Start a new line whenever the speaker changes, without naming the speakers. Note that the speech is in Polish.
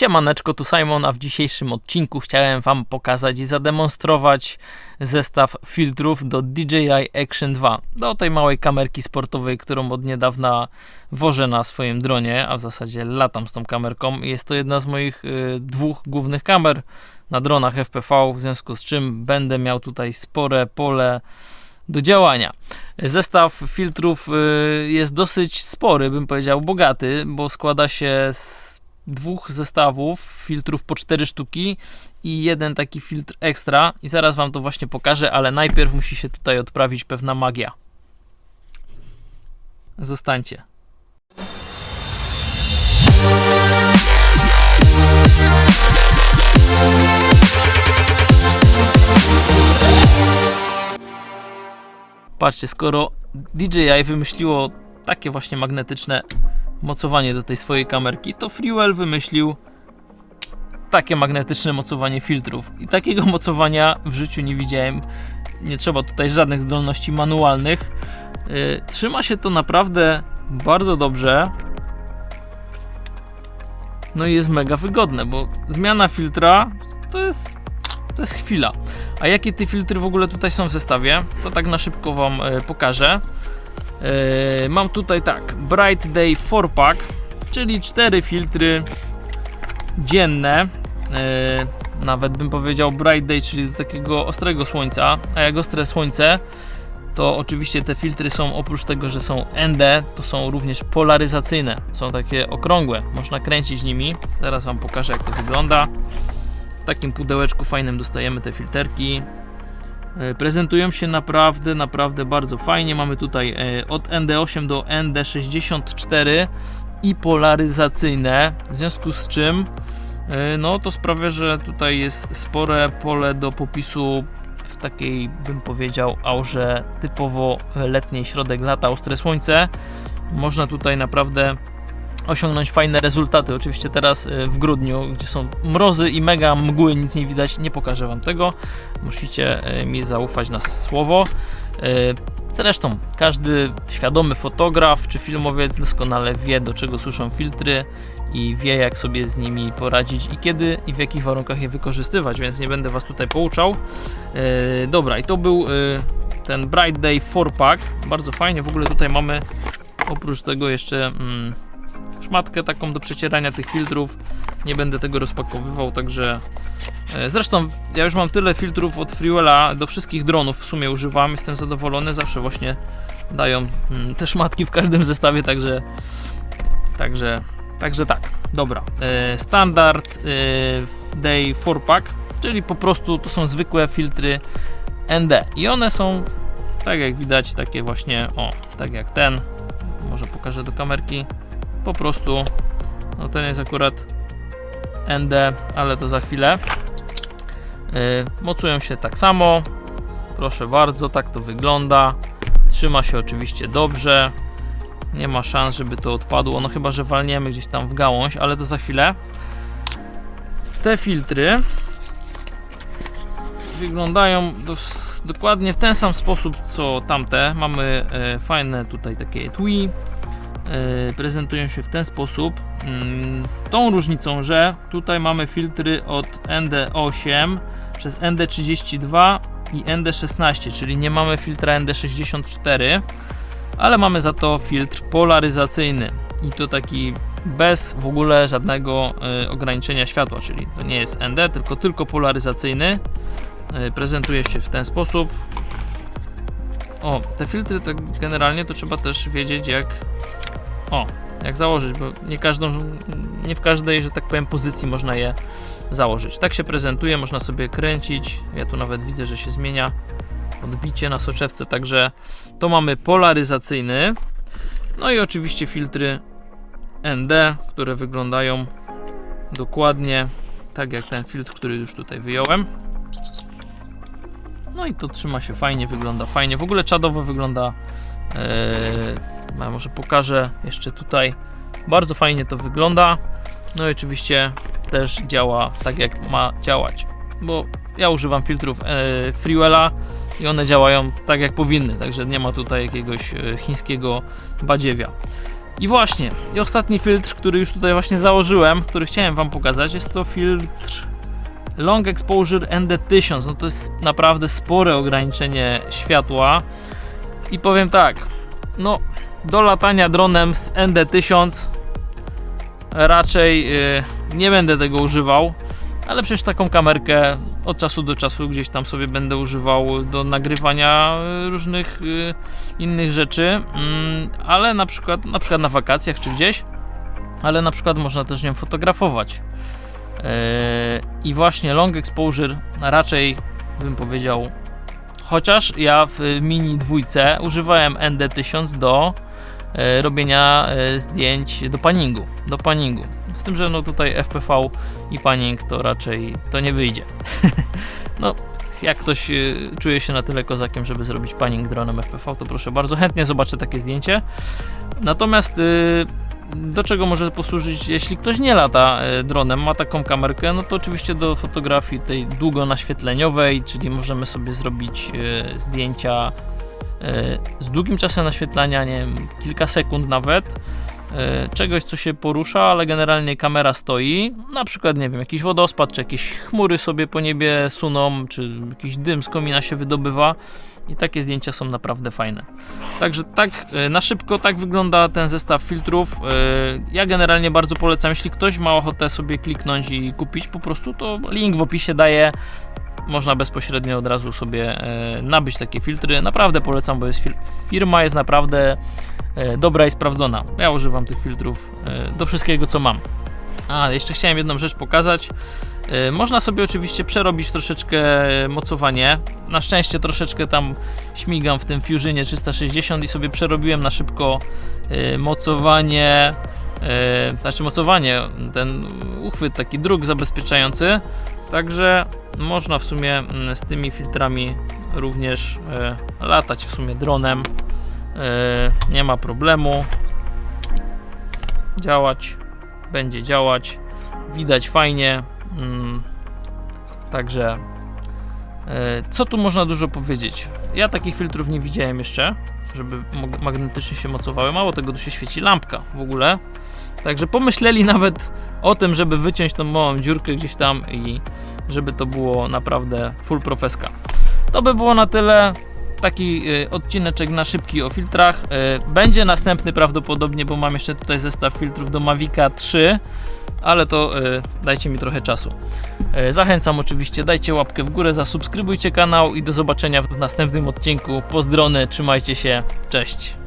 Siemaneczko, tu Simon, a w dzisiejszym odcinku chciałem Wam pokazać i zademonstrować zestaw filtrów do DJI Action 2. Do tej małej kamerki sportowej, którą od niedawna wożę na swoim dronie, a w zasadzie latam z tą kamerką. Jest to jedna z moich y, dwóch głównych kamer na dronach FPV, w związku z czym będę miał tutaj spore pole do działania. Zestaw filtrów y, jest dosyć spory, bym powiedział, bogaty, bo składa się z dwóch zestawów filtrów po cztery sztuki i jeden taki filtr ekstra i zaraz wam to właśnie pokażę, ale najpierw musi się tutaj odprawić pewna magia. Zostańcie. Patrzcie, skoro DJI wymyśliło takie właśnie magnetyczne mocowanie do tej swojej kamerki, to Freewell wymyślił takie magnetyczne mocowanie filtrów. I takiego mocowania w życiu nie widziałem. Nie trzeba tutaj żadnych zdolności manualnych. Yy, trzyma się to naprawdę bardzo dobrze. No i jest mega wygodne, bo zmiana filtra to jest, to jest chwila. A jakie te filtry w ogóle tutaj są w zestawie, to tak na szybko Wam yy, pokażę. Yy, mam tutaj tak, Bright Day 4 Pack, czyli cztery filtry dzienne. Yy, nawet bym powiedział Bright Day, czyli takiego ostrego słońca. A jak ostre słońce, to oczywiście te filtry są oprócz tego, że są ND, to są również polaryzacyjne. Są takie okrągłe, można kręcić nimi. Zaraz Wam pokażę, jak to wygląda. W takim pudełeczku fajnym dostajemy te filterki. E, Prezentują się naprawdę, naprawdę bardzo fajnie. Mamy tutaj e, od ND8 do ND64 i polaryzacyjne, w związku z czym e, no to sprawia, że tutaj jest spore pole do popisu w takiej, bym powiedział, aurze typowo letniej, środek lata, ostre słońce. Można tutaj naprawdę osiągnąć fajne rezultaty. Oczywiście teraz y, w grudniu, gdzie są mrozy i mega mgły, nic nie widać, nie pokażę Wam tego. Musicie y, mi zaufać na słowo. Y, Zresztą każdy świadomy fotograf czy filmowiec doskonale wie, do czego służą filtry i wie, jak sobie z nimi poradzić i kiedy i w jakich warunkach je wykorzystywać, więc nie będę Was tutaj pouczał. Dobra, i to był ten Bright Day 4 Pack. Bardzo fajnie. W ogóle tutaj mamy oprócz tego jeszcze. Mm, szmatkę taką do przecierania tych filtrów. Nie będę tego rozpakowywał, także e, zresztą ja już mam tyle filtrów od Freewella do wszystkich dronów w sumie używam, jestem zadowolony, zawsze właśnie dają mm, te szmatki w każdym zestawie, także także także tak. Dobra. E, standard e, Day 4 pack, czyli po prostu to są zwykłe filtry ND i one są tak jak widać takie właśnie o, tak jak ten. Może pokażę do kamerki po prostu no ten jest akurat ND, ale to za chwilę. Yy, mocują się tak samo. Proszę bardzo, tak to wygląda. Trzyma się oczywiście dobrze. Nie ma szans, żeby to odpadło. No chyba, że walniemy gdzieś tam w gałąź ale to za chwilę. Te filtry wyglądają dokładnie w ten sam sposób co tamte. Mamy yy, fajne tutaj takie etui E, prezentują się w ten sposób. Mm, z tą różnicą, że tutaj mamy filtry od ND8 przez ND32 i ND16, czyli nie mamy filtra ND64, ale mamy za to filtr polaryzacyjny i to taki bez w ogóle żadnego e, ograniczenia światła, czyli to nie jest ND, tylko tylko polaryzacyjny. E, prezentuje się w ten sposób. O, te filtry to generalnie to trzeba też wiedzieć jak o, jak założyć, bo nie każdą, nie w każdej, że tak powiem, pozycji można je założyć. Tak się prezentuje, można sobie kręcić. Ja tu nawet widzę, że się zmienia odbicie na soczewce, także to mamy polaryzacyjny. No i oczywiście filtry ND, które wyglądają dokładnie tak jak ten filtr, który już tutaj wyjąłem. No i to trzyma się fajnie, wygląda fajnie. W ogóle czadowo wygląda yy, ja może pokażę jeszcze tutaj. Bardzo fajnie to wygląda. No i oczywiście też działa tak jak ma działać. Bo ja używam filtrów e, Freewella i one działają tak jak powinny, także nie ma tutaj jakiegoś e, chińskiego badziewia. I właśnie, i ostatni filtr, który już tutaj właśnie założyłem, który chciałem Wam pokazać, jest to filtr Long Exposure ND1000. No to jest naprawdę spore ograniczenie światła. I powiem tak, no do latania dronem z ND1000 raczej y, nie będę tego używał, ale przecież taką kamerkę od czasu do czasu gdzieś tam sobie będę używał do nagrywania y, różnych y, innych rzeczy, mm, ale na przykład, na przykład na wakacjach czy gdzieś, ale na przykład można też nią fotografować. Yy, I właśnie long exposure raczej bym powiedział, chociaż ja w mini dwójce używałem ND1000 do robienia e, zdjęć do paningu, do paningu. Z tym, że no tutaj FPV i panning to raczej to nie wyjdzie. no, jak ktoś e, czuje się na tyle kozakiem, żeby zrobić panning dronem FPV, to proszę bardzo, chętnie zobaczę takie zdjęcie. Natomiast do czego może posłużyć, jeśli ktoś nie lata e, dronem, ma taką kamerkę, no to oczywiście do fotografii tej długonaświetleniowej, czyli możemy sobie zrobić e, zdjęcia e, z długim czasem naświetlania, nie wiem, kilka sekund nawet, e, czegoś co się porusza, ale generalnie kamera stoi, na przykład, nie wiem, jakiś wodospad, czy jakieś chmury sobie po niebie suną, czy jakiś dym z komina się wydobywa i takie zdjęcia są naprawdę fajne. Także tak e, na szybko tak wygląda ten zestaw filtrów. E, Ja generalnie bardzo polecam, jeśli ktoś ma ochotę sobie kliknąć i kupić po prostu, to link w opisie daję. Można bezpośrednio od razu sobie e, nabyć takie filtry. Naprawdę polecam, bo jest fir- firma jest naprawdę e, dobra i sprawdzona. Ja używam tych filtrów e, do wszystkiego co mam. A, jeszcze chciałem jedną rzecz pokazać. Można sobie oczywiście przerobić troszeczkę mocowanie. Na szczęście troszeczkę tam śmigam w tym Fusionie 360 i sobie przerobiłem na szybko mocowanie, znaczy mocowanie, ten uchwyt, taki druk zabezpieczający. Także można w sumie mm, z tymi filtrami również e, latać w sumie dronem. E, Nie ma problemu. Działać, będzie działać. Widać fajnie. Mm, Także co tu można dużo powiedzieć? Ja takich filtrów nie widziałem jeszcze, żeby magnetycznie się mocowały. Mało tego, tu się świeci lampka w ogóle. Także pomyśleli nawet o tym, żeby wyciąć tą małą dziurkę gdzieś tam i żeby to było naprawdę full profeska. To by było na tyle. Taki y, odcineczek na szybki o filtrach. Y, będzie następny prawdopodobnie, bo mam jeszcze tutaj zestaw filtrów do Mavica 3, ale to y, dajcie mi trochę czasu. Y, zachęcam oczywiście, dajcie łapkę w górę, zasubskrybujcie kanał i do zobaczenia w następnym odcinku. Pozdrony, trzymajcie się, cześć.